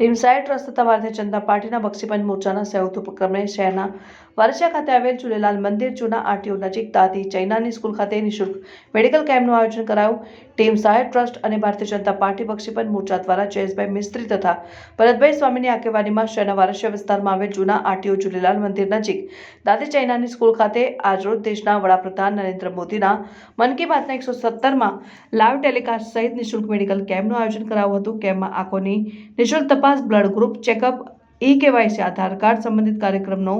Team trust તથા ભારતીય જનતા પાર્ટીના બક્ષીપંચ મોરચાના સંયુક્ત ઉપક્રમે શહેરના વારસિયા ખાતે આવેલ ઝૂલેલાલ મંદિર જૂના આરટીઓ નજીક દાદી ચૈનાની સ્કૂલ ખાતે નિઃશુલ્ક મેડિકલ કેમ્પનું આયોજન કરાયું. ટીમ સાહેબ ટ્રસ્ટ અને ભારતીય જનતા પાર્ટી બક્ષીપંચ મોરચા દ્વારા જયેશભાઈ મિસ્ત્રી તથા ભરતભાઈ સ્વામીની આગેવાનીમાં શહેરના વારસિયા વિસ્તારમાં આવેલ જૂના આરટીઓ ઝૂલેલાલ મંદિર નજીક દાદી ચૈનાની સ્કૂલ ખાતે આજરોજ દેશના વડાપ્રધાન નરેન્દ્ર મોદીના મન કી બાતના એકસો સત્તરમાં લાઈવ ટેલિકાસ્ટ સહિત નિઃશુલ્ક મેડિકલ કેમ્પનું આયોજન કરાયું હતું. કેમ્પમાં આંખોની નિઃશુલ્ક તપાસ blood group, checkup e KYC Aadhaar card સંબંધિત કાર્યક્રમનો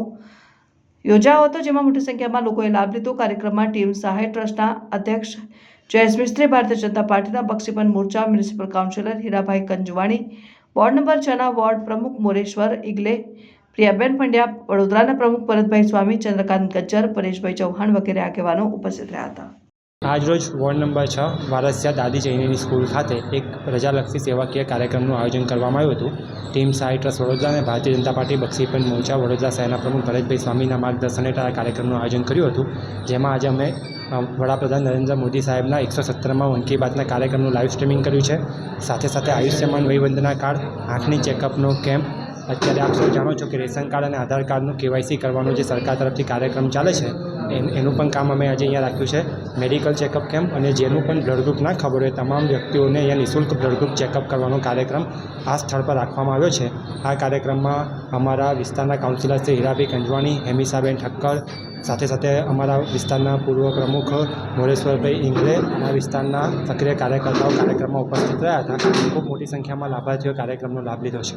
યોજાયો હતો, જેમાં મોટી સંખ્યામાં લોકોએ લાભ લીધો. કાર્યક્રમમાં ટીમ સહાય ટ્રસ્ટના અધ્યક્ષ જયેશ મિસ્ત્રી, ભારતીય જનતા પાર્ટીના પક્ષીપન Morcha, municipal councillor Hirabhai Kanjwani, ward number છના ward પ્રમુખ મોરેશ્વર ઇગલે પ્રિયાબેન પંડ્યા, વડોદરાના પ્રમુખ ભરતભાઈ સ્વામી, ચંદ્રકાંત ગજ્જર, પરેશભાઈ ચૌહાણ વગેરે આગેવાનો ઉપસ્થિત રહ્યા હતા. આજરોજ વોર્ડ નંબર છ, વારસિયા દાદી જૈનીની સ્કૂલ ખાતે એક રજાલક્ષી સેવાકીય કાર્યક્રમનું આયોજન કરવામાં આવ્યું હતું. ટીમ સાઈ ટ્રસ્ટ વડોદરા અને ભારતીય જનતા પાર્ટી બક્ષીપંચ મોરચા વડોદરા શહેરના પ્રમુખ ભરતભાઈ સ્વામીના માર્ગદર્શન હેઠળ આ કાર્યક્રમનું આયોજન કર્યું હતું. જેમાં આજે અમે વડાપ્રધાન નરેન્દ્ર મોદી સાહેબના એકસો સત્તરમાં મન કી બાતના કાર્યક્રમનું લાઈવ સ્ટ્રીમિંગ કર્યું છે. સાથે સાથે આયુષ્યમાન વયવંદના કાર્ડ, આંખની ચેકઅપનો કેમ્પ અત્યારે આપ સૌ જાણો છો કે રેશન કાર્ડ અને આધાર કાર્ડનું કેવાયસી કરવાનો જે સરકાર તરફથી કાર્યક્રમ ચાલે છે, એનું પણ કામ અમે આજે અહીંયા રાખ્યું છે. મેડિકલ ચેકઅપ કેમ્પ અને જેનું પણ બ્લડ ગ્રુપ ના ખબર હોય તમામ વ્યક્તિઓને અહીંયા નિઃશુલ્ક બ્લડ ગ્રુપ ચેકઅપ કરવાનો કાર્યક્રમ આ સ્થળ પર રાખવામાં આવ્યો છે. આ કાર્યક્રમમાં અમારા વિસ્તારના કાઉન્સિલર શ્રી હીરાબી કંજવાણી, હેમિસાબેન ઠક્કર, સાથે સાથે અમારા વિસ્તારના પૂર્વ પ્રમુખ મોરેશ્વરભાઈ ઇંગલે અમારા વિસ્તારના સક્રિય કાર્યકર્તાઓ કાર્યક્રમમાં ઉપસ્થિત રહ્યા હતા. ખૂબ મોટી સંખ્યામાં લાભાર્થીઓ કાર્યક્રમનો લાભ લીધો છે.